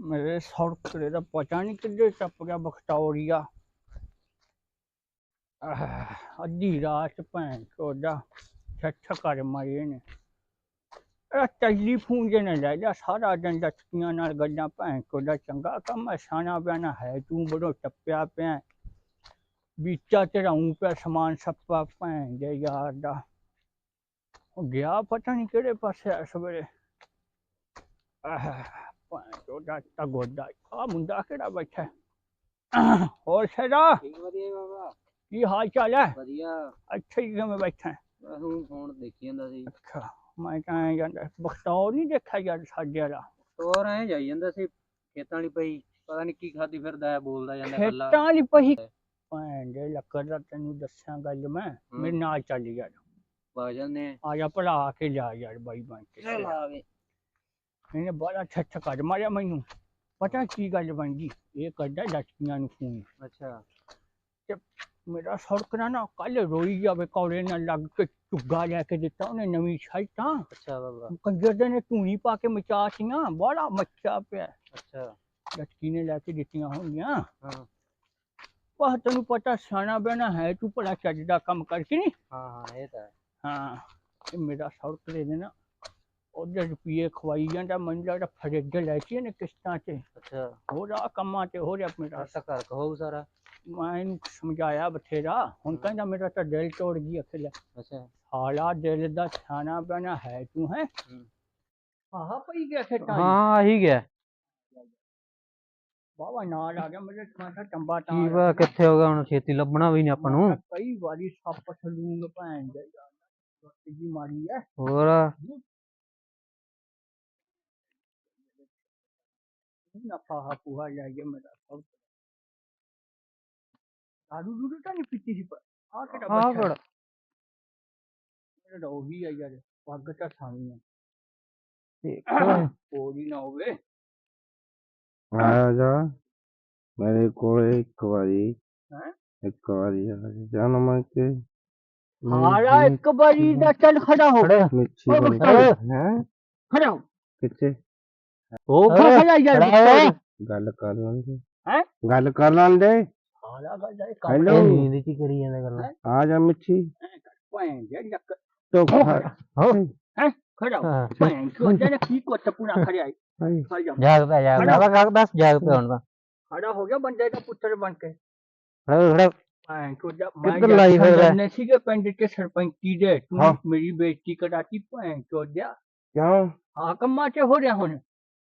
ਮੇਰੇ ਸੌਕਰੇ ਦਾ ਪਤਾ ਨਹੀਂ ਕਿੱਥੇ ਟੱਪ ਗਿਆ ਬਖਤੌਰੀਆ। ਆਹ, ਅੱਧੀ ਰਾਤ ਭੈਣ ਚੋਦਾ ਛੱਛ ਕਰ ਮਾਰੇ ਨੇ। ਇਹ ਟੈਲੀਫੋਨ ਜੇ ਨਾ ਲੈ ਜਾ ਸਾਰਾ ਦਿਨ ਦਸਤੀਆਂ ਨਾਲ ਗੱਲਾਂ ਭੈਣ ਚੋਦਾ ਚੰਗਾ ਕੰਮ ਅਸਾਨਾ ਬਿਆਨਾ ਹੈ ਤੂੰ ਬੜੋ ਟੱਪਿਆ ਪਿਆ। ਵਿੱਚਾ ਚੜਾਉਂ ਪਿਆ ਸਮਾਨ ਸੱਪਾ ਭੈਣ ਦੇ ਯਾਰ ਦਾ। ਉਹ ਗਿਆ ਪਤਾ ਨਹੀਂ ਕਿਹੜੇ ਪਾਸੇ ਇਸ ਵੇਲੇ। ਆਹ ਚੋਦਾ ਤਾਂ ਗੋਡਾ ਆ ਮੁੰਡਾ ਕਿਹੜਾ ਬੈਠਾ ਹੈ? ਹੋਰ ਸ਼ੇਰਾ ਠੀਕ ਵਧੀਆ ਬਾਬਾ। ਕੀ ਹਾਲ ਚਾਲ ਹੈ? ਵਧੀਆ। ਅੱਛਾ ਹੀ ਕਿਵੇਂ ਬੈਠਾ? ਹੈ? ਮੈਂ ਹੁਣ ਫੋਨ ਦੇਖੀ ਜਾਂਦਾ ਸੀ। ਅੱਛਾ ਮੈਂ ਕਹਾਂ ਜਾਂਦਾ ਬਖਤੌਰ ਨਹੀਂ ਦੇਖਿਆ ਯਾਰ ਸਾਡੇ ਵਾਲਾ? ਤੋਰ ਐ ਜਾਈ ਜਾਂਦਾ ਸੀ ਖੇਤਾਂ ਵਾਲੀ ਪਈ ਪਤਾ ਨਹੀਂ ਕੀ ਖਾਦੀ ਫਿਰਦਾ ਹੈ ਬੋਲਦਾ ਜਾਂਦਾ ਕੱਲਾ ਖੇਤਾਂ ਵਾਲੀ ਪਹੀ? ਭੈਣ ਦੇ ਲੱਕੜ ਦਾ ਤੈਨੂੰ ਦੱਸਾਂ ਗੱਲ ਮੈਂ ਮੇਰੇ। ਨਾਲ ਚੱਲ ਯਾਰ। ਵਗ ਜਾਂਦੇ ਆ। ਜਾ ਕੇ ਜਾ ਯਾਰ ਬਾਈ ਬਣ ਕੇ। ਇਹਨੇ ਬੜਾ ਛੱਛ ਕੱਢ ਮਾਰਿਆ ਮੈਨੂੰ। ਪਤਾ ਕੀ ਗੱਲ ਬਣ ਗਈ? ਇਹ ਕਰਦਾ ਲੜਕੀਆਂ ਨੂੰ ਫੋਨ ਅੱਛਾ। ਮੇਰਾ ਸੜਕਣਾ ਨਾ ਕੱਲ ਰੋਈ ਜਾਵੇ ਕੌੜੇ ਨਾਲ ਲੱਗ ਕੇ ਚੁੱਗਾ ਲੈ ਕੇ ਦਿੱਤਾ ਉਹਨੇ ਨਵੀਂ ਸ਼ਰਟਾਂ ਅੱਛਾ ਬਾਬਾ। ਕੰਜਰ ਦੇ ਨੇ ਧੂਣੀ ਪਾ ਕੇ ਮਚਾਤੀਆਂ ਬੜਾ ਮੱਛਾ ਪਿਆ। ਅੱਛਾ। ਲੜਕੀ ਨੇ ਲੈ ਕੇ ਦਿੱਤੀਆਂ ਹੋਣਗੀਆਂ। ਹਾਂ। ਵਾਹ ਤੈਨੂੰ ਪਤਾ ਸਿਆਣਾ ਬਹਿਣਾ ਹੈ ਤੂੰ ਭਲਾ ਚੱਜ ਦਾ ਕੰਮ ਕਰਕੇ ਨਹੀਂ ਹਾਂ ਹਾਂ ਇਹ ਤਾਂ ਹੈ। ਇਹ ਮੇਰਾ ਸੜਕ ਦੇ ਨਾ ਉਹਦੇ ਰੁਪਏ ਖਵਾਈ ਜਾਂਦਾ ਮੈਨੂੰ ਲੱਗਦਾ ਫਰੇਡ ਲੈ ਕੇ ਨੇ ਕਿਸ਼ਤਾਂ 'ਚ ਅੱਛਾ। ਹੋ ਰਿਹਾ ਕੰਮਾਂ 'ਤੇ ਹੋ ਰਿਹਾ ਮੇਰਾ। ਤਾਂ ਘਰ ਕਹੋ ਸਾਰਾ। ਮੈਂ ਇਹਨੂੰ ਸਮਝਾਇਆ ਬਥੇਰਾ। ਹੁਣ। ਕਹਿੰਦਾ ਮੇਰਾ ਤਾਂ ਦਿਲ ਤੋੜ ਗਿਆ ਅਖਿਲ ਅੱਛਾ। ਹਾਲਾ ਦਿਲ ਦਾ ਸਿਆਣਾ ਬਹਿਣਾ ਹੈ ਤੂੰ ਹੈ। ਆਹ ਪਈ ਗਿਆ 'ਚ। ਹਾਂ ਆਹੀ ਗਿਆ। ਬਾਬਾ ਨਾਲ ਆ ਗਿਆ ਮੇਰੇ ਮਾਥਾ ਟੰਬਾ ਤਾਂ ਕੀ ਵਾ ਕਿੱਥੇ ਹੋ ਗਿਆ ਹੁਣ ਛੇਤੀ ਲੱਭਣਾ ਵੀ ਨਹੀਂ ਆਪਾਂ ਨੂੰ। ਕਈ ਵਾਰੀ ਸੱਪ ਸਲੂਨ ਭੈਣ ਦੇ ਜੀ ਮਾਰੀ ਹੈ ਹੋਰ? ਨਫਾ ਹਾ ਪੂਹਾ ਲੈ ਗਿਆ ਮੇਰਾ ਸਭ ਆਲੂ ਦੂਰੂ ਤਾਂ ਨਹੀਂ ਪੀਤੀ ਸੀ ਪਰ ਆ ਕਿਹੜਾ ਆਹ ਬੱਚਾ ਕਿਹੜਾ? ਮੇਰਾ ਤਾਂ ਉਹੀ ਆ ਯਾਰ ਪੱਗ ਤਾਂ ਸਾਣੀ ਆ ਦੇਖੋ ਕੋੜੀ ਨਾ ਹੋਵੇ ਆ ਜਾ ਮੇਰੇ ਕੋਲ ਇੱਕ ਵਾਰੀ ਹੈਂ? ਇੱਕ ਵਾਰੀ ਆ ਜਾ ਜਨਮ ਕੇ ਹਾਰਾ ਇੱਕ ਵਾਰੀ ਦਾ ਚੱਲ ਖੜਾ ਹੋ ਮਿੱਛੀ ਉਹ ਬਣ ਬਖਤੌਰ। ਹੈ ਖੜਾ ਹੋ ਕਿੱਥੇ ਉਹ ਅਰੇ, ਖੜਾ ਯਾਰ ਖੜਾ ਹੋ। ਗੱਲ ਕਰ ਲੈਂਦੇ ਹੈਂ? ਗੱਲ ਕਰ ਲੈਂਦੇ ਹਾਰਾ ਗਾ ਜਾਏ ਹੈਲੋ। ਇਹ ਨੀਂਦ ਚ ਹੀ ਕਰੀ ਜਾਂਦਾ ਗੱਲਾਂ ਆ ਜਾ ਮਿੱਛੀ ਭੈਣ ਦੇ ਲੱਕ ਤੋ ਹੋ ਖੜਾ ਹੋ ਹਾਂ ਭੈਣ ਚੋ ਜਨ ਕੀ ਕੋਟ ਪੂਰਾ ਖੜਿਆ ਹੈ ਖੜ ਜਾ ਜਾਗ ਪਿਆ ਜਾਗ ਪਿਆ ਬਸ ਬਸ ਜਾਗ ਪਿਆ ਹੁਣ ਤਾਂ ਖੜਾ ਹੋ ਗਿਆ ਬੰਦੇ ਦਾ ਪੁੱਤਰ ਬਣ ਕੇ ਖੜਾ ਖੜਾ ਭੈਣ ਚੋ ਜਾ ਕਿੱਧਰ ਲਾਈ ਫਿਰਦਾ? ਨੇ ਸੀਗੇ ਪਿੰਡ ਕੇ ਸਰਪੰਚੀ ਦੇ ਤੂੰ ਹਾਂ। ਮੇਰੀ ਬੇਇੱਜ਼ਤੀ ਕਰਾਤੀ ਭੈਣ ਚੋ ਜਾ ਕਿਉਂ ਆ ਕੰਮਾਂ ਚ ਹੋ ਰਿਹਾ ਹੁਣ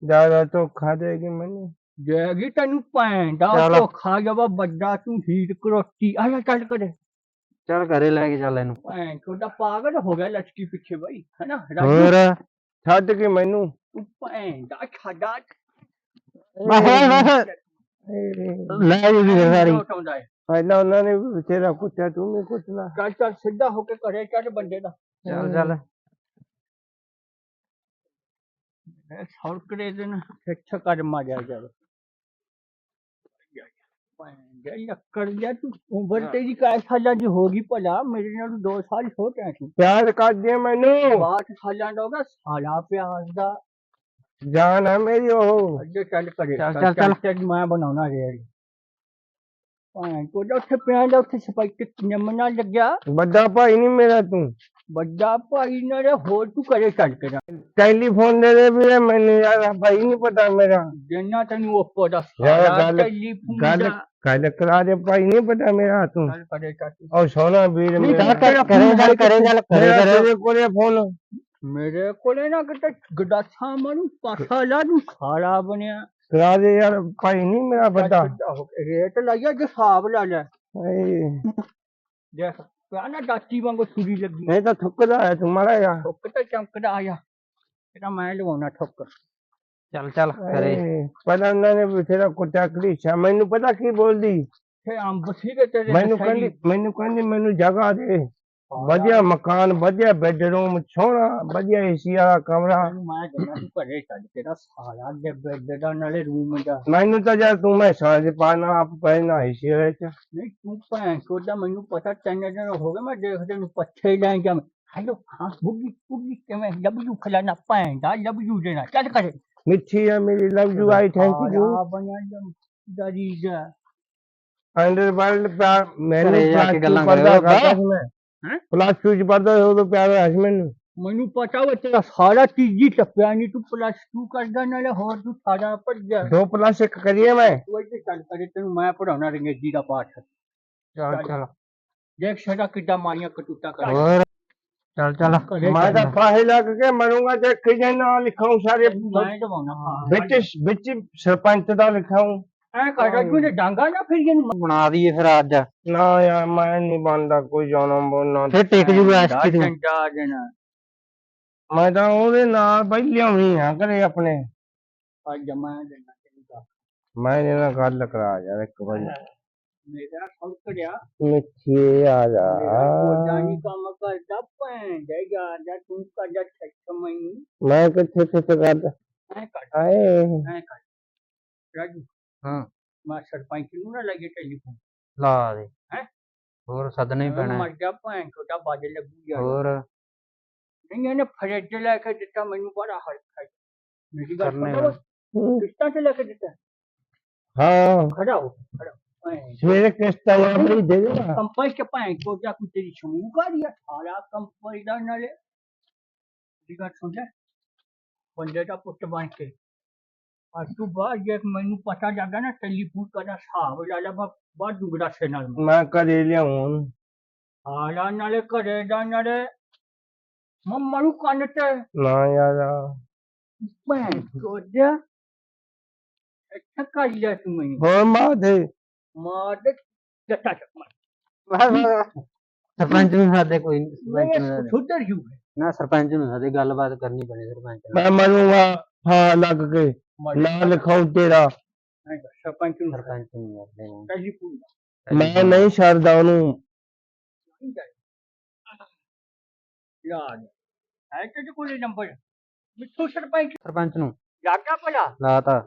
ਜ਼ਿਆਦਾ ਧੋਖਾ ਦੇਗੀ ਮੈਨੂੰ। ਜੈਗੀ ਤੈਨੂੰ ਭੈਣ ਦਾ ਚੱਲ। ਧੋਖਾ ਜਵਾ ਵੱਡਾ ਤੂੰ ਹੀਰ ਕਰੋਤੀ ਆ ਜਾ ਚੱਲ ਕਰੇ ਚੱਲ ਘਰੇ ਲੈ ਕੇ ਚੱਲ ਇਹਨੂੰ। ਭੈਣ ਦਾ ਪਾਗਲ ਹੋ ਗਿਆ ਲਟਕੀ ਪਿੱਛੇ ਬਈ ਹੈਨਾ? ਰਾਜੂ। ਹੋਰ ਛੱਡ ਕੇ ਮੈਨੂੰ। ਤੂੰ ਭੈਣ ਦਾ ਛਾਡਾ। ਲੈ ਜੂਗੀ ਫਿਰ ਸਾਰੀ। ਉਠਾਉਂਦਾ ਹੈ। ਪਹਿਲਾਂ ਉਹਨਾਂ ਨੇ ਵੀ ਤੇਰਾ ਕੁੱਟਿਆ ਤੂੰ ਵੀ ਕੁੱਟਣਾ ਚੱਲ ਚੱਲ ਸਿੱਧਾ ਹੋ ਕੇ ਘਰੇ ਚੱਲ ਬੰਦੇ ਦਾ। ਚੱਲ ਚੱਲ। ਸੌਕੜੇ ਦਿਨ ਛੱਛ ਕਰ ਮਾਰਿਆ ਜਾਵੇ ਭੈਣ ਲੱਕੜ ਜਾ ਤੂੰ ਉਮਰ ਤੇਰੀ ਕਾਇ ਸਾਲਾਂ ਦੀ ਹੋ ਗਈ ਭਲਾ ਮੇਰੇ ਨਾਲ 2 ਸਾਲ ਛੋਟਾ ਸੀ ਪਿਆਰ ਕਰਦੇ ਮੈਨੂੰ 62 ਸਾਲਾਂ ਦਾ ਹੋਗਾ ਸਾਲਾ ਪਿਆਰ ਦਾ ਜਾਨ ਹੈ ਮੇਰੀ ਉਹ ਅੱਗੇ ਚੱਲ ਕਰੇ ਚੱਲ, ਚੱਲ, ਚੱਲ। ਚੱਲ ਮੈਂ ਬਣਾਉਣਾ ਰੇੜੀ ਭੈਣ ਕੋ ਉੱਥੇ ਪਿਆ ਦਾ ਉੱਥੇ ਸਪਾਈਕ ਨਿੰਮਣਾ ਲੱਗਿਆ ਵੱਡਾ ਭਾਈ ਨਹੀਂ ਮੇਰਾ ਤੂੰ ਵੱਡਾ ਭਾਈ ਨਾਲ ਹੋਰ ਤੂੰ ਕਰੇ ਚੱਲ ਕੇ ਜਾ। ਟੈਲੀਫੋਨ ਦੇ ਦੇ ਵੀਰੇ ਮੈਨੂੰ ਯਾਰ ਭਾਈ ਨਹੀਂ ਪਤਾ ਮੇਰਾ। ਜਿੰਨਾ ਤੈਨੂੰ ਉਹ ਦਾ ਯਾਰ ਗੱਲ- ਟੈਲੀਫੋਨ ਗੱਲ ਗੱਲ ਕਰਾ ਦੇ ਭਾਈ ਨਹੀਂ ਪਤਾ ਮੇਰਾ ਤੂੰ ਚੱਲ ਕਰੇ ਚੱਲ ਉਹ ਸੋਨਾ ਵੀਰ ਨਹੀਂ, ਮੇਰਾ। ਕਰ- ਕਰੇ ਚੱਲ ਕਰੇ ਚੱਲ ਕਰੇ ਤੇਰੇ ਕੋਲੇ ਫੋਨ। ਮੇਰੇ ਕੋਲੇ ਨਾ ਕਿਤੇ ਗਡਾਸਾ ਮਨੂੰ ਪਾਸਾ ਲਾ ਨੂੰ ਖਾਲਾ ਬਣਿਆ। ਕਰਾ ਦੇ ਯਾਰ ਭਾਈ ਨਹੀਂ ਮੇਰਾ ਕੇ ਰੇਟ ਲਾਈਆ ਜੇ ਹਿਸਾਬ ਲਾ ਲੈ। ਏ, ਦੇਖ। ਪਿਆ ਨਾ ਦਾਤੀ ਵਾਂਗੂ ਛੁਰੀ ਲੱਗੀ। ਨਹੀਂ ਤਾਂ ਥੁੱਕਦਾ ਹੈ ਤੂੰ ਮਾੜਾ ਜਾ ਠੁੱਕ ਤੇ ਚਮਕਦਾ ਆਇਆ ਇਹਦਾ ਮੈਂ ਲਵਾਉਣਾ ਠੁੱਕ। ਚੱਲ ਚੱਲ ਕਰੇ। ਪਹਿਲਾਂ ਉਹਨਾਂ ਨੇ ਬਥੇਰਾ ਕੁੱਟਿਆ ਕਲੀਸ਼ਾ ਮੈਨੂੰ ਪਤਾ ਕੀ ਬੋਲਦੀ? ਫੇ ਅੰਬ ਸੀਗੇ ਤੇਰੇ ਮੈਨੂੰ। ਕਹਿੰਦੀ ਮੈਨੂੰ ਕਹਿੰਦੀ ਮੈਨੂੰ ਜਗ੍ਹਾ ਦੇ। ਵਧੀਆ ਮਕਾਨ ਵਧੀਆ ਬੈਡਰੂਮ ਸੋਹਣਾ ਵਧੀਆ ਏਸੀ ਵਾਲਾ ਕਮਰਾ। ਮੈਂ ਕਹਿੰਦਾ ਤੂੰ ਘਰੇ ਛੱਡ ਤੇਰਾ ਸਾਲਾ ਦੇ ਬੈੱਡ ਦਾ ਨਾਲੇ ਰੂਮ ਦਾ। ਮੈਨੂੰ ਤਾਂ ਯਾਰ ਤੂੰ ਮੈਂ ਸਾਂਝ ਪਾਣਾ ਆਪ ਪਹਿਨਾ ਏਸੀ ਵਿੱਚ ਨਹੀਂ ਤੂੰ ਭੈਣ ਚੋਦਾ ਮੈਨੂੰ ਪਤਾ ਤਿੰਨ ਦਿਨ ਹੋ ਗਏ ਮੈਂ ਦੇਖਦੇ ਨੂੰ ਪੱਛੇ ਲੈ ਜਾ ਹੈਲੋ ਹਾਂ ਬੁੱਗੀ ਬੁੱਗੀ ਕਿਵੇਂ ਲਬੂ ਖਲਾਣਾ ਭੈਣ ਦਾ ਲਬੂ ਦੇਣਾ ਚੱਲ ਕਰੇ ਮਿੱਠੀ ਆ ਮੇਰੀ love you I thank you ਆ ਬਣਿਆ ਜਮ ਦਰੀਜਾ ਅੰਡਰ ਵਰਲਡ ਪਿਆਰ ਮੈਨੂੰ ਗੱਲਾਂ ਕਰਦਾ ਮੈਂ। ਹੈਂ? ਪਲੱਸ ਟੂ ਚ ਪੜਦਾ ਉਦੋਂ ਪਿਆਰ ਹੋਇਆ ਸੀ ਮੈਨੂੰ। ਮੈਨੂੰ ਪਤਾ ਵਾ ਤੇਰਾ ਸਾਰਾ ਤੀਜੀ ਟੱਪਿਆ ਨਹੀਂ ਤੂੰ ਪਲੱਸ 2 ਕਰਦਾ ਨਾਲੇ ਹੋਰ ਤੂੰ ਸਾਰਾ ਪੜ ਗਿਆ ਦੋ ਪਲੱਸ ਇੱਕ ਕਰੀਏ ਮੈਂ? ਤੂੰ ਇੱਥੇ ਚੱਲ ਕਰੇ ਤੈਨੂੰ ਮੈਂ ਪੜਾਉਣਾ ਅੰਗਰੇਜ਼ੀ ਦਾ ਪਾਠ। ਚੱਲ ਚੱਲ। ਦੇਖ ਸਾਡਾ ਕਿੱਦਾਂ ਮਾਰੀਆਂ ਕਟੂਟਾ ਕਰ ਹੋਰ? ਚੱਲ ਚੱਲ। ਘਰੇ ਮੈਂ ਤਾਂ ਚੱਲ। ਫਾਹੇ ਲੱਗ ਕੇ ਮਰੂੰਗਾ ਤੇ ਕਿਹਦੇ ਨਾਂ ਲਿਖਾਉਂ ਸਾਰੇ ਮੈਂ ਦਵਾਉਣਾ। ਵਿੱਚ ਵਿੱਚ ਸਰਪੰਚ ਦਾ ਲਿਖਾਉਂ ਐ ਕਰ ਤੂੰ ਨੇ ਡਾਂਗਾ ਨਾ ਫਿਰ ਇਹਨੂੰ ਬਣਾ ਦਈਏ ਫਿਰ ਅੱਜ। ਨਾ ਯਾਰ ਮੈਂ ਨਹੀਂ ਬਣਦਾ ਕੋਈ ਜਾਣਾ ਬੋਲਣਾ। ਫਿਰ ਟਿਕ ਜੂਗਾ ਐਸਟੀ ਤੂੰ ਡੰਡਾ ਦੇਣਾ ਮੈਂ ਤਾਂ ਉਹਦੇ ਨਾਲ ਬਈ ਲਿਆਉਣੀ ਆ ਘਰੇ ਆਪਣੇ। ਆ ਜਮਾ ਦੇਣਾ ਤੈਨੂੰ ਮੈਂ ਇਹਦੇ ਨਾਲ ਗੱਲ ਕਰਾ ਯਾਰ ਇੱਕ ਵਾਰੀ। ਮੇਰਾ ਸੌਕੜਿਆ ਮਿੱਠੀ ਆ ਜਾ। ਨਹੀਂ ਕੰਮ ਕਰਦਾ ਭੈਣ ਦੇ ਯਾਰ ਦਾ ਤੂੰ ਕਰਦਾ ਛੱਟ ਮੈਨੂੰ। ਮੈਂ ਕਿੱਥੇ ਕਿੱਥੇ ਕਰਦਾ? ਐ ਕਰ। ਆਏ ਐ ਕਰ। ਰਾਜੂ। ਹਾਂ। ਮੈਂ ਸਰਪੰਚ ਨੂੰ ਨਾ ਲੱਗੇ ਟੈਲੀਫੋਨ। ਲਾ ਦੇ। ਹੈਂ? ਹੋਰ ਸੱਦਣਾ ਹੀ ਪੈਣਾ। ਮਰ ਜਾ ਭੈਣ ਕੋਦਾ ਬਾਜੇ ਲੱਗੂ ਯਾਰ। ਹੋਰ? ਨਹੀਂ ਇਹਨੇ ਫਰਿੱਜ ਲੈ ਕੇ ਦਿੱਤਾ ਮੈਨੂੰ ਬੜਾ ਹਲਕਾ ਹੈ। ਮੇਰੀ ਗੱਲ ਕਰਨੇ ਸੁਣੋ। ਹੂੰ। ਕਿਸ਼ਤਾਂ ਤੇ ਲੈ ਕੇ ਦਿੱਤਾ। ਹਾਂ। ਖੜਾ ਹੋ ਖੜਾ ਹੋ। ਭੈਣ ਸਵੇਰੇ ਕਿਸ਼ਤਾਂ ਆ ਬਈ ਦੇ ਦੇ ਕੰਪਨੀ ਚ ਭੈਣ ਕੋਦਾ ਕੁ ਤੇਰੀ ਸਮੂਹ ਆ ਸਾਰਾ ਕੰਪਨੀ ਦਾ ਨਾਲੇ। ਦੀ ਗੱਲ ਸੁਣ ਲੈ। ਬੰਦੇ ਦਾ ਪੁੱਤ ਬਣ ਕੇ। ਅੱਜ ਤੋਂ ਬਾਅਦ ਜੇ ਮੈਨੂੰ ਪਤਾ ਲੱਗਾ ਨਾ ਟੈਲੀਫੋਨ ਕਰਨਾ ਹਿਸਾਬ ਲਾ ਲਾ ਬਾ ਬਾ ਦੁਗੜਾ ਸੇ ਨਾਲ ਮੈਂ ਘਰੇ ਲਿਆਉਂ ਹਾਲਾ ਨਾਲੇ ਘਰੇ ਦਾ ਨਾਲੇ ਮੰਮਾ ਨੂੰ ਕੰਨ ਤੇ। ਨਾ ਯਾਰ। ਭੈਣ ਕੋਦਾ ਅੱਛਾ ਕਰ ਲਿਆ ਤੂੰ ਮੈਨੂੰ। ਹੋਰ ਮਾਂ ਦੇ। ਮਾਰ ਦੇ ਜੱਟਾ ਚੱਕ ਮਾਰ ਸਰਪੰਚ ਨੂੰ ਸਾਦੇ ਕੋਈ ਨੀ, ਸਰਪੰਚ ਨੂੰ ਮੈਂ। ਸੁਧਰ ਜੂ ਨਾ ਸਰਪੰਚ ਨੂੰ ਸਾਦੇ ਗੱਲਬਾਤ ਕਰਨੀ ਪੈਣੀ ਸਰਪੰਚ ਨਾਲ ਮੈਂ ਮਰੂੰਗਾ। ਹਾਂ ਲੱਗ ਕੇ ਨਾ ਲਿਖਾਉ ਤੇਰਾ ਸਰਪੰਚ ਨੂੰ ਸਰਪੰਚ ਨੂੰ ਕਰਦੇ ਨੇ ਟੈਲੀਫੋਨ ਮੈਂ ਨਹੀਂ ਛੱਡਦਾ ਉਹਨੂੰ ਯਾਦ ਹੈ ਤੇ ਕੋਲੇ ਨੰਬਰ ਮਿੱਠੂ ਸਰਪੰਚ ਸਰਪੰਚ ਨੂੰ ਜਾਗਾ ਭਲਾ ਲਾਤਾ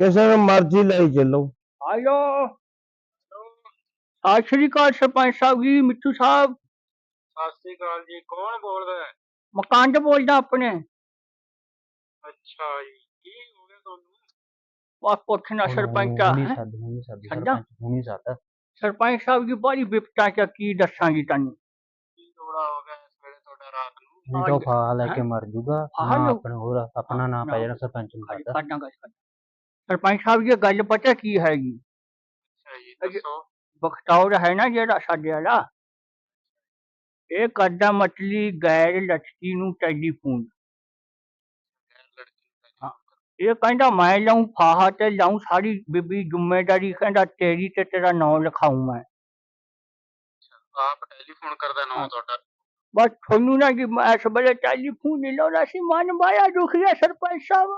ਕਿਸੇ ਨੂੰ ਮਰਜ਼ੀ ਲਈ ਚੱਲੋ ਆਇਓ ਸਤਿ ਸ਼੍ਰੀ ਅਕਾਲ ਸਰਪੰਚ ਸਾਹਿਬ ਜੀ ਮਿੱਠੂ ਸਾਹਿਬ ਸਤਿ ਸ੍ਰੀ ਅਕਾਲ ਜੀ ਕੌਣ ਬੋਲਦਾ ਹੈ ਮਕਾਨ ਤੋਂ ਬੋਲਦਾ ਆਪਣੇ ਅੱਛਾ ਜੀ ਕੀ ਹੋ ਗਿਆ ਤੁਹਾਨੂੰ? ਬਸ ਪੁੱਛਣਾ ਸਰਪੰਚ ਆ ਹੈਂ? ਨਹੀਂ ਸੱਦ ਛੱਡਾਂ? ਸਰਪੰਚ ਨੂੰ ਨਹੀਂ ਸੱਦ ਸਰਪੰਚ ਸਾਹਿਬ ਜੀ ਬੜੀ ਬਿਪਤਾ ਚ ਕੀ ਦੱਸਾਂਗੀ ਤੁਹਾਨੂੰ? ਕੀ ਥੋੜਾ ਹੋ ਗਿਆ ਇਸ ਵੇਲੇ ਤੁਹਾਡਾ ਰਾਤ ਨੂੰ? ਨਹੀਂ ਤਾਂ ਉਹ ਫਾਹਾ ਲੈ ਕੇ ਮਰ ਜੂਗਾ ਫਾਹਾ ਨਾ ਲਊ? ਆਪਣਾ ਹੋਰ ਆਪਣਾ ਨਾਂ ਪੈ ਜਾਣਾ ਸਰਪੰਚ ਨੂੰ ਹਾਂਜੀ, ਸੱਦ ਕਰਦਾ ਗੱਲ ਕਰਦਾ ਸਰਪੰਚ ਸਾਹਿਬ ਜੀ ਗੱਲ ਪਤਾ ਕੀ ਹੈਗੀ ਅੱਛਾ ਜੀ ਅਜੇ- ਦੱਸੋ। ਬਖਤੌਰ ਹੈ ਨਾ ਜਿਹੜਾ ਸਾਡੇ ਵਾਲਾ? ਇਹ ਕਰਦਾ ਮਤਲੀ ਗੈਰ ਲਟਕੀ ਨੂੰ ਟੈਲੀਫੋਨ। ਨੂੰ। ਇਹ ਕਹਿੰਦਾ ਮੈਂ ਲਾਉਂ ਫਾਹਾ ਤੇ ਲਾਉਂ ਸਾਰੀ ਬੀਬੀ ਜ਼ਿੰਮੇਵਾਰੀ ਕਹਿੰਦਾ ਤੇਰੀ ਤੇ ਤੇਰਾ ਨਾਂ ਲਿਖਾਉਂ ਮੈਂ। ਆਪ ਟੈਲੀਫੋਨ ਕਰਦਾ ਨਾ। ਤੁਹਾਡਾ। ਬਸ ਤੁਹਾਨੂੰ ਨਾ ਕਿ ਮੈਂ ਇਸ ਵੇਲੇ ਟੈਲੀਫੋਨ ਨਹੀਂ ਲਾਉਣਾ ਸੀ ਮਨ ਬਾਇਆ ਦੁਖ ਗਿਆ ਸਰਪੰਚ ਸਾਹਿਬ।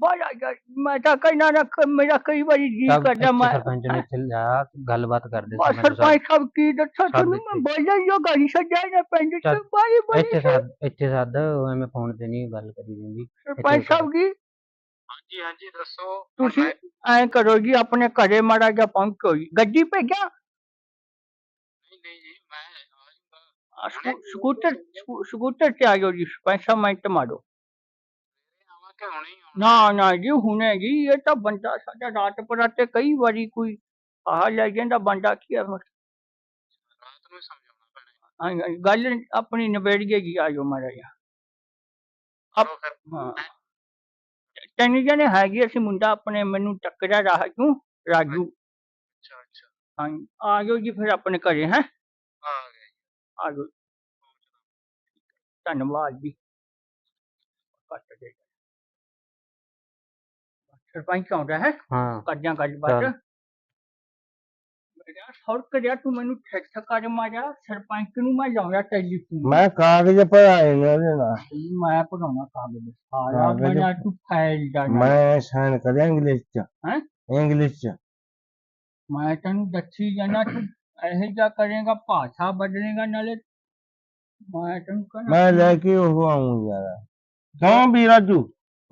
ਬਾਇਆ ਯਾਰ, ਮੈਂ ਤਾਂ ਕਹਿਣਾ ਨਾ ਕ- ਮੇਰਾ ਕਈ ਵਾਰੀ ਜੀ ਸਭ ਕਰਦਾ ਇੱਥੇ ਮੈਂ ਸਰਪੰਚ ਨੇ ਇੱਥੇ ਲਿਆ ਗੱਲਬਾਤ ਕਰਦੇ ਬਸ ਸਰਪੰਚ ਸਾਹਿਬ ਸਰਪੰਚ ਸਾਹਿਬ ਕੀ ਦੱਸਾਂ ਤੁਹਾਨੂੰ ਮੈਂ ਇੱਥੇ। ਬੋਲਿਆ ਜੋ ਗਾੜੀ ਸੱਜਾ ਨਾ ਪਿੰਡ ਚ ਚੱਲ, ਬਾਈ ਬਾਈ ਇੱਥੇ ਸੱਦ ਇੱਥੇ ਸੱਦ ਉਹ ਐਵੇਂ ਫੋਨ ਤੇ ਨਹੀਂ ਗੱਲ ਕਰੀ ਦਿੰਦੀ ਸਰਪੰਚ ਸਾਹਿਬ ਜੀ ਹਾਂਜੀ ਹਾਂਜੀ ਦੱਸੋ ਹੁਣ ਤੁਸੀਂ ਮੈਂ- ਐਂ ਕਰੋ ਜੀ ਆਪਣੇ ਘਰੇ ਮਾੜਾ ਜਿਹਾ ਪਹੁੰਚੋ ਜੀ ਗੱਡੀ ਭੇਜਾਂ ਨਹੀਂ ਨਹੀਂ ਜੀ ਮੈਂ ਆ ਜਾਊਂਗਾ ਆ, ਸਕੂ- ਸਕੂਟਰ ਸਕੂ- ਸਕੂਟਰ ਤੇ ਆ ਜਾਓ ਜੀ ਸਰਪੰਚ ਸਾਹਿਬ ਮਿੰਟ ਮਾਰੋ ਸਵੇਰੇ ਆਵਾਂ ਕਿ ਹੁਣੇ ਹੀ ਆਉਣਾ ਨਾ ਨਾ ਜੀ ਹੁਣੇ ਜੀ ਇਹ ਤਾਂ ਬੰਦਾ ਸਾਡਾ ਰਾਤ ਪਰਾਤੇ ਕਈ ਵਾਰੀ ਕੋਈ ਆਹ ਲੈ ਜਾਂਦਾ ਬੰਦਾ ਕੀ ਆ ਰਾਤ ਨੂੰ ਹੀ ਸਮਝਾਉਣਾ ਪੈਣਾ ਹਾਂ, ਹਾਂ, ਗੱਲ ਆਪਣੀ ਨਿਬੇੜੀਏ ਜੀ ਆ ਜਾਓ ਮਾੜਾ ਜਿਹਾ ਕਰੋ ਫਿਰ ਹਾਂ। ਤਿੰਨ ਜਣੇ ਹੈਗੇ ਅਸੀਂ ਮੁੰਡਾ ਆਪਣੇ ਮੈਨੂੰ ਟੱਕਰਿਆ ਰਾਹ ਕਿਉਂ ਰਾਜੂ। ਅੱਛਾ ਅੱਛਾ। ਹਾਂ ਆ ਜਾਓ ਜੀ ਫਿਰ ਆਪਣੇ ਘਰੇ ਹੈ? ਆ ਜੀ। ਆ ਜਾਓ ਧੰਨਵਾਦ ਜੀ। ਸਰਪੰਚ ਆਉਂਦਾ ਹੈ ਹਾਂ ਕਰਦਿਆਂ ਗੱਲਬਾਤ। ਮੇਰਾ ਸੌਰਕ ਜਿਹਾ ਤੂੰ ਮੈਨੂੰ ਠੱਠ ਕਰ ਮਾਰਿਆ ਸਰਪੰਚ ਨੂੰ ਮੈਂ ਲਾਉਣਾ ਟੈਲੀਫੋਨ ਮੈਂ ਕਾਗਜ਼ ਭਰਾਏ ਨੇ ਉਹਦੇ ਨਾਲ ਮੈਂ ਪੜਾਉਣਾ ਕਾਗਜ਼ ਸਾਰਾ? ਬਣਾ ਤੂੰ ਫਾਈਲ ਦਾ। ਮੈਂ ਸਾਈਨ ਕਰਿਆ ਇੰਗਲਿਸ਼ ਚ ਹੈਂ? ਇੰਗਲਿਸ਼ ਚ ਮੈਂ ਤੈਨੂੰ ਦੱਸੀ ਜਾਣਾ ਤੂੰ ਇਹੋ ਜਿਹਾ ਕਰੇਗਾ ਭਾਸ਼ਾ ਬਦਲੇਗਾ ਨਾਲੇ ਮੈਂ ਤੈਨੂੰ ਮੈਂ ਲੈ ਕੇ ਉਹ ਆਉਂ ਯਾਰ ਕਿਉਂ ਵੀ ਰਾਜੂ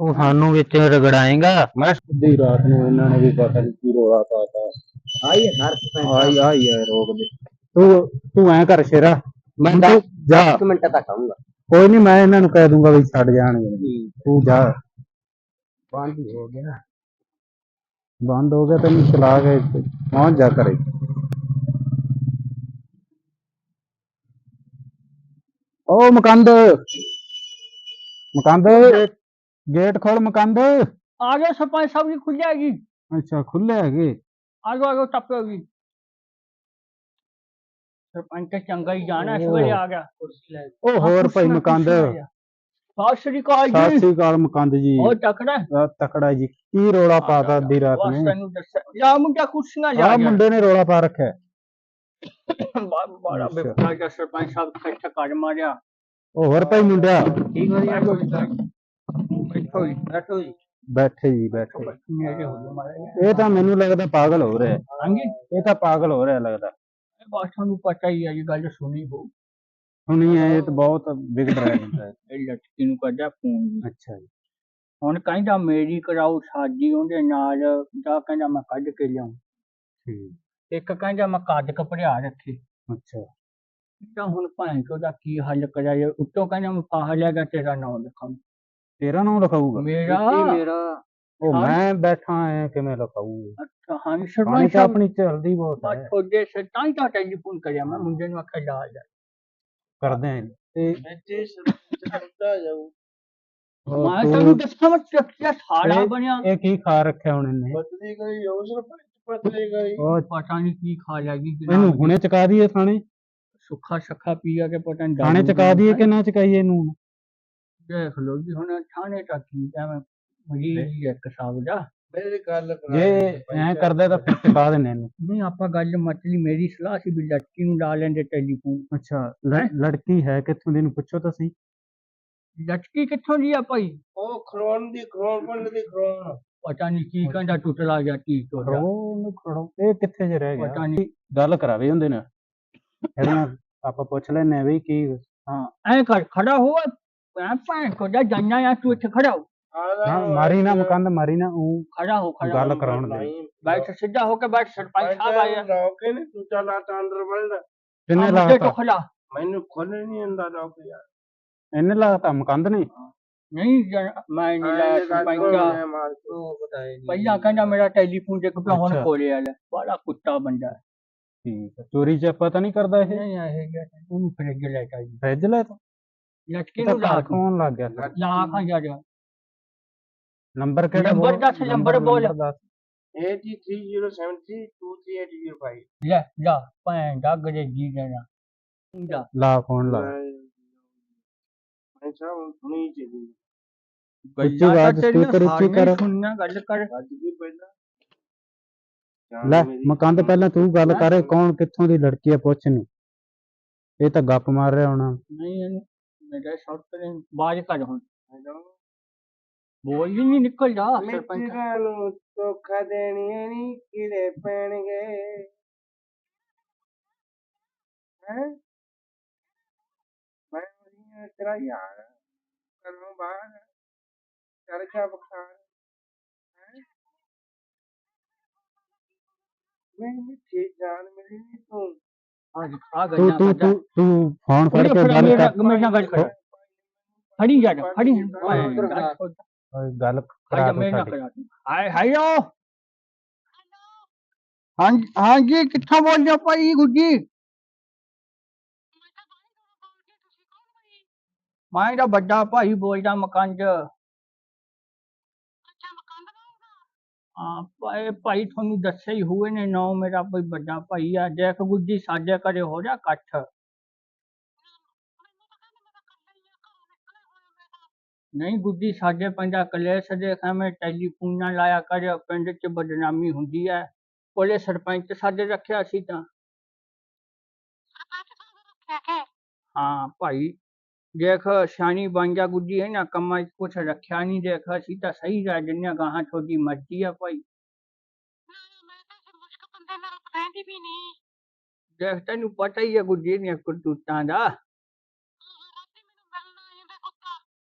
ਉਹ ਸਾਨੂੰ ਵਿੱਚ ਰਗੜਾਏਗਾ। ਮੈਂ ਅੱਧੀ ਰਾਤ ਨੂੰ ਇਹਨਾਂ ਨੇ ਵੀ ਪਤਾ ਨਹੀਂ ਕੀ ਰੋਲਾ ਪਾਤਾ। ਆਈ ਘਰ ਆਈ ਆਈ ਹੈ ਰੋਕ ਦੇ। ਤੂੰ ਤੂੰ ਐ ਕਰ ਸ਼ੇਰਾ ਮੈਂ ਤਾਂ ਜਾ। ਮਿੰਟ ਤੱਕ ਆਉਂਗਾ ਕੋਈ ਨਹੀਂ ਮੈਂ ਇਹਨਾਂ ਨੂੰ ਕਹਿ ਦੂੰਗਾ ਵੀ ਛੱਡ ਜਾਣਗੇ ਤੂੰ ਜਾ। ਬੰਦ ਹੀ ਹੋ ਗਿਆ। ਬੰਦ ਹੋ ਗਿਆ ਤੈਨੂੰ ਚਲਾ ਕੇ ਪਹੁੰਚ ਜਾ ਕਰੇ ਓ ਮਕੰਦ! ਮਕੰਦ! ਗੇਟ ਖੋਲ ਮਕੰਦ। ਆ ਗਿਆ ਸਰਪੰਚ ਸਾਹਿਬ ਜੀ ਖੁੱਲ ਜਾਏਗੀ ਅੱਛਾ ਖੁੱਲੇ ਹੈਗੇ। ਆ ਜਾਓ ਆ ਜਾਓ ਟੱਪੇ ਹੋਗੀ ਸਰਪੰਚ ਚੰਗਾ ਹੀ ਜਾਣਾ ਇਸ। ਵੇਲੇ ਆ ਗਿਆ। ਕੁਰਸੀ ਲੈ ਓ ਹੋਰ ਭਾਈ ਮਕੰਦ। ਸਤਿ ਸ੍ਰੀ ਅਕਾਲ ਸਤਿ ਜੀ ਸ੍ਰੀ ਅਕਾਲ ਮਕੰਦ ਜੀ। ਉਹ ਤਕੜਾ? ਕੀ ਰੋਲਾ ਪਾਤਾ ਅੱਧੀ ਰਾਤ ਨੇ? ਤੈਨੂੰ ਦੱਸਿਆ। ਯਾ ਮੁੰਡਾ ਲਿਆ ਆ ਮੁੰਡੇ ਨੇ ਰੋਲਾ ਪਾ ਰੱਖਿਆ। ਬੜਾ। ਬੇਪਤਾ ਸਰਪੰਚ ਸਾਹਿਬ ਖੱਟਾ ਕਰ ਮਾਰਿਆ। ਓ ਹੋਰ ਭਾਈ ਮੁੰਡਿਆ ਠੀਕ ਹੋ ਜੀ? ਬੈਠੋ ਜੀ ਬੈਠੋ ਜੀ। ਬੈਠੇ ਜੀ ਬੈਠੇ ਮੇਰੇ ਹੋ ਗਏ ਮਾਰੇ ਇਹ ਤਾਂ ਮੈਨੂੰ ਲੱਗਦਾ ਪਾਗਲ ਹੋ ਰਿਹਾ। ਹਾਂਜੀ? ਇਹ ਤਾਂ ਪਾਗਲ ਹੋ ਰਿਹਾ ਲੱਗਦਾ। ਇਹ ਬਸ ਤੁਹਾਨੂੰ ਪਤਾ ਹੀ ਹੈ ਇਹ ਗੱਲ ਸੁਣੀ ਹੋ। ਸੁਣੀ ਹੈ ਇਹ ਤਾਂ ਬਹੁਤ ਵਿਗੜ ਰਿਹਾ ਬੰਦਾ। ਹੈ। ਇਹ ਲਟਕੀ ਨੂੰ ਕੱਢਿਆ ਫੋਨ ਅੱਛਾ ਜੀ। ਹੁਣ ਕਹਿੰਦਾ ਮੇਰੀ ਕਰਾਓ ਸ਼ਾਦੀ ਉਹਦੇ ਨਾਲ ਦਾ ਕਹਿੰਦਾ ਮੈਂ ਕੱਢ ਕੇ ਲਿਆਉਂ। ਠੀਕ। ਇੱਕ ਕਹਿੰਦਾ ਮੈਂ ਕੱਢ ਕਪੜਿਆ ਰੱਖੇ। ਅੱਛਾ। ਤਾਂ ਹੁਣ ਭਾਂ ਕਿ ਉਹਦਾ ਕੀ ਹੱਲ ਕਰਾਇਆ? ਉੱਤੋਂ ਕਹਿੰਦਾ ਮੈਂ ਫਾਹ ਲਿਆਗਾ ਤੇਰਾ ਨਾਮ ਲਿਖਾਂ ਤੇਰਾ ਨਾਮ ਲਿਖਾਊਗਾ? ਮੇਰਾ? ਮੇਰਾ। ਉਹ। ਮੈਂ ਬੈਠਾ ਐ ਕਿਵੇਂ ਲਿਖਾਊਗਾ? ਅੱਛਾ ਹਾਂ ਸਰਪੰਚ ਤਾਂ ਸਾਹਿਬ ਆਪਣੀ ਚੱਲਦੀ ਬਹੁਤ ਹੈ ਤੁਹਾਡੇ ਸੇ ਤਾਂ ਹੀ ਤਾਂ ਟੈਲੀਫੋਨ ਕਰਿਆ ਮੈਂ ਮੁੰਡੇ ਨੂੰ ਆਖਿਆ ਲਾ ਜਾ। ਕਰਦੇ ਆਂ ਤੇ ਬੱਚੇ ਸਰਪੰਚ ਕਰਦਾ ਜਾਊ। ਮੈਂ ਤੂੰ- ਤੁਹਾਨੂੰ ਦੱਸਾਂ ਮੈਂ ਚੱਕਿਆ ਸਾੜਾ ਇਹ- ਬਣਿਆ। ਇਹ ਕੀ ਖਾ ਰੱਖਿਆ ਹੁਣ ਇਹਨੇ? ਬਦਲੀ ਗਈ ਉਹ ਸਰਪੰਚ ਬਦਲੀ ਗਈ। ਉਹ ਪਤਾ ਨਹੀਂ ਕੀ ਖਾ ਲੱਗੀ ਇਹਨੂੰ ਹੁਣੇ ਚਕਾ ਦਈਏ ਥਾਣੇ? ਸੁੱਖਾ ਸੱਖਾ ਪੀਆ ਕੇ ਪਤਾ ਨਹੀਂ ਥਾਣੇ ਚਕਾ ਦਈਏ ਕਿ ਨਾ ਚਕਾਈਏ ਇਹਨੂੰ ਦੇਖ ਲਓ ਜੀ ਹੁਣ ਥਾਣੇ ਤੱਕ ਕੀ ਐਵੇਂ ਮਰੀਜ਼ ਇੱਕ ਸਾਬ ਦਾ ਮੇਰੀ ਗੱਲ ਕਰਾ ਜੇ ਐਂ ਕਰਦਾ ਤਾਂ ਫਿਰ ਚਕਾ ਦਿੰਨੇ ਇਹਨੂੰ। ਨਹੀਂ ਆਪਾਂ ਗੱਲ ਮਤਲੀ ਮੇਰੀ ਸਲਾਹ ਸੀ ਵੀ ਲੜਕੀ ਨੂੰ ਲਾ ਲੈਂਦੇ ਟੈਲੀਫੋਨ। ਅੱਛਾ ਲੜ- ਲੜਕੀ ਹੈ ਕਿੱਥੋਂ ਦੀ ਨੂੰ ਪੁੱਛੋ ਤਾਂ ਸਹੀ। ਲੜਕੀ ਕਿੱਥੋਂ ਦੀ ਆ ਭਾਈ? ਉਹ ਖਰੋਣ ਦੀ ਖਰੋਣ ਪਿੰਡ ਦੀ ਖਰੋਣ। ਪਤਾ ਨਹੀਂ ਕੀ ਕਹਿੰਦਾ ਟੁੱਟਲਾ ਗਿਆ ਕੀ ਤੁਹਾਡਾ ਖੜੋ ਨੂੰ ਖੜੋ ਇਹ ਕਿੱਥੇ ਜੇ ਰਹਿ ਪਤਾ ਗਿਆ ਨਹੀਂ। ਗੱਲ ਕਰਾਵੇ ਹੁੰਦੇ ਨੇ ਇਹਨੂੰ ਆਪਾਂ ਪੁੱਛ ਲੈਨੇ ਵੀ ਕੀ ਹਾਂ। ਐ ਕਰ ਖੜਾ ਹੋ ਐ ਭੈਣ ਕੋ ਜਾ ਜਾਨਾ ਆ ਤੂੰ ਇੱਥੇ ਖੜਾ ਹੋ। ਨਾ ਮਾਰੀ ਨਾ ਮਕੰਦ ਮਾਰੀ ਨਾ ਉਹ ਖੜਾ ਹੋ ਖੜਾ ਗੱਲ। ਕਰਾਉਣ ਦੇ। ਬੈਠ ਸਿੱਧਾ ਹੋ ਕੇ ਬੈਠ ਸਰਪੰਚ ਸਾਹਿਬ ਆਇਆ ਰੋਕੇ ਨੇ ਤੂੰ ਚਲਾ ਤਾਂ ਅੰਦਰ ਵੜ ਕਿੰਨੇ ਲਾਤਾ? ਖੜਾ ਮੈਨੂੰ ਖੋਲੇ ਨਹੀਂ ਆਂਦਾ ਰੋਕੇ ਯਾਰ। ਇਹਨੇ ਲਾਤਾ ਮਕੰਦ ਨੇ? ਨਹੀਂ ਮੈਂ ਨਹੀਂ ਲਾਇਆ ਸਰਪੰਚ। ਦਾ ਮਾਰ ਉਹ ਬਤਾਏ ਜੀ। ਪਹਿਲਾਂ ਕਹਿੰਦਾ ਮੇਰਾ ਟੈਲੀਫੋਨ ਤੇ ਕਿਉਂ ਹੁਣ। ਖੋਲਿਆ ਲੈ। ਬੜਾ ਕੁੱਤਾ ਬੰਦਾ। ਠੀਕ ਹੈ ਚੋਰੀ ਚੱਪਾ ਤਾਂ ਨਹੀਂ ਕਰਦਾ ਇਹ? ਨਹੀਂ ਇਹ ਗਿਆ ਉਹਨੂੰ ਫਰਿੱਜ ਲੈ ਕੇ ਆਈ। ਫ੍ਰਿਜ ਲੈ ਤਾ। ਲਟਕੇ ਨੂੰ ਲਾ ਕੌਣ ਲੱਗ ਗਿਆ ਫਿਰ? ਲਾ ਖਾਂ ਜਾ ਰਿਹਾ ਨੰਬਰ ਕਿਹੜਾ ਨੰਬਰ ਬੋਲ? ਦੱਸ, ਨੰਬਰ ਬੋਲ। ਦੱਸ। 8307323805 ਲੈ ਜਾ ਭੈਣ ਦਾ ਅੰਗਰੇਜ਼ੀ ਦੇਣਾ ਜਾ। ਲਾ ਫੋਨ ਲਾ। ਮੈਂ ਸਾਹਿਬ ਸੁਣੀ ਚਲੀ ਉੱਚੀ ਆਵਾਜ਼ speaker ਉੱਚੀ ਕਰ। ਸੁਣਨਾ ਗੱਲ ਕਰ। ਅੱਜ ਵੀ ਪਹਿਲਾਂ। ਲੈ ਮਕੰਦ ਪਹਿਲਾਂ ਤੂੰ ਗੱਲ ਕਰ ਕੌਣ ਕਿੱਥੋਂ ਦੀ ਲੜਕੀ ਹੈ ਪੁੱਛ ਨੂੰ। ਇਹ ਤਾਂ ਗੱਪ ਮਾਰ ਰਿਹਾ ਹੋਣਾ। ਨਹੀਂ ਇਹਨੂੰ ਮੇਰੇ ਸ਼ੌਟ ਤੇ ਬਾਜ ਕਰ ਹੁਣ ਬੋਲ ਹੀ ਨਹੀਂ ਨਿਕਲਦਾ ਸਰਪੰਚ ਮਿੱਤਰਾਂ ਨੂੰ ਧੋਖਾ ਦੇਣੀ ਨਹੀਂ ਕਿਹੜੇ ਪੈਣਗੇ ਹੈ ਮੈਂ ਉਹਦੀਆਂ ਤੇਰਾ ਯਾਰ ਕਰਨੋਂ ਬਾਹਰ ਚਰਚਾ ਬਖਾਰ ਹੈ ਮੈਂ ਮਿੱਠੀ ਜਾਨ ਮਿਲੀ ਨੀ ਤੂੰ ਆ ਆ ਤੂੰ ਗੱਲਾਂ ਤੂੰ ਤੂੰ ਤੂੰ ਫੋਨ ਫੜ ਕੇ ਗੱਲ ਕਰ। ਨਾਲ ਗੱਲ ਕਰ। ਫੜੀ ਜਾ ਫੜੀ ਹਾਂ, ਓਏ ਗੱਲ ਕਰਾ ਦੋ ਸਾਡੀ। ਹਾਏ ਹਾਇਓ ਹਾਂਜੀ ਹਾਂਜੀ ਕਿੱਥੋਂ ਬੋਲਦੇ ਹੋ ਭਾਈ ਗੁੱਜੀ ਮੈਂ ਇਹਦਾ ਵੱਡਾ ਭਾਈ ਬੋਲਦਾ ਮਕਾਨ ਚ ਹਾਂ, ਭਾਈ ਭਾਈ ਤੁਹਾਨੂੰ ਦੱਸਿਆ ਹੀ ਹੋਏ ਨੇ, ਨੌ ਮੇਰਾ ਕੋਈ ਵੱਡਾ ਭਾਈ ਆ। ਦੇਖ ਗੁੱਜੀ ਸਾਡੇ ਘਰੇ ਹੋ ਰਿਹਾ ਇਕੱਠ? ਨਹੀਂ ਗੁੱਡੀ ਸਾਡੇ ਪਿੰਡਾ ਕਲੇਸ਼ ਦੇ ਖਾਵੇਂ ਟੈਲੀਫੋਨ ਨਾ ਲਾਇਆ ਕਰ ਪਿੰਡ 'ਚ ਬਦਨਾਮੀ ਹੁੰਦੀ ਹੈ ਕੋਲੇ ਸਰਪੰਚ ਸਾਡੇ ਰੱਖਿਆ ਸੀ ਤਾਂ। ਹਾਂ, ਭਾਈ। ਦੇਖ ਸਿਆਣੀ ਬਣ ਜਾ ਗੁੱਡੀ ਹੈ ਨਾ ਕੰਮਾਂ 'ਚ ਕੁਛ ਰੱਖਿਆ ਨਹੀਂ ਦੇਖ ਅਸੀਂ ਤਾਂ ਸਹੀ ਰਹਿ ਜੰਨੇ ਗਾਹਾਂ ਤੁਹਾਡੀ ਮਰਜ਼ੀ ਆ ਭਾਈ ਦੇਖ ਤੈਨੂੰ ਪਤਾ ਹੀ ਹੈ ਗੁੱਡੀ ਨੇ ਕਰਤੂਤਾਂ ਦਾ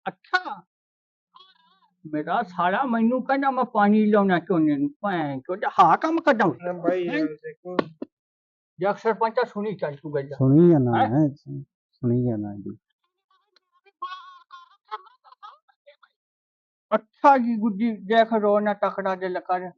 ਅੱਛਾ ਮੇਰਾ ਸਾਲਾ ਮੈਨੂੰ ਕਹਿੰਦਾ ਮੈਂ ਪਾਣੀ ਲਾਉਣਾ ਝੋਨੇ ਨੂੰ ਭੈਣ ਚੋਦ ਹਾਂ ਕੰਮ ਕਰਦਾ ਨਾ ਭਾਈ ਯਾਰ ਦੇਖੋ ਜਗ ਸਰਪੰਚਾ ਸੁਣੀ ਅੱਛਾ ਜੀ ਗੁੱਡੀ ਦੇਖ ਰੋ ਨਾ ਤਕੜਾ ਦਿਲ ਕਰ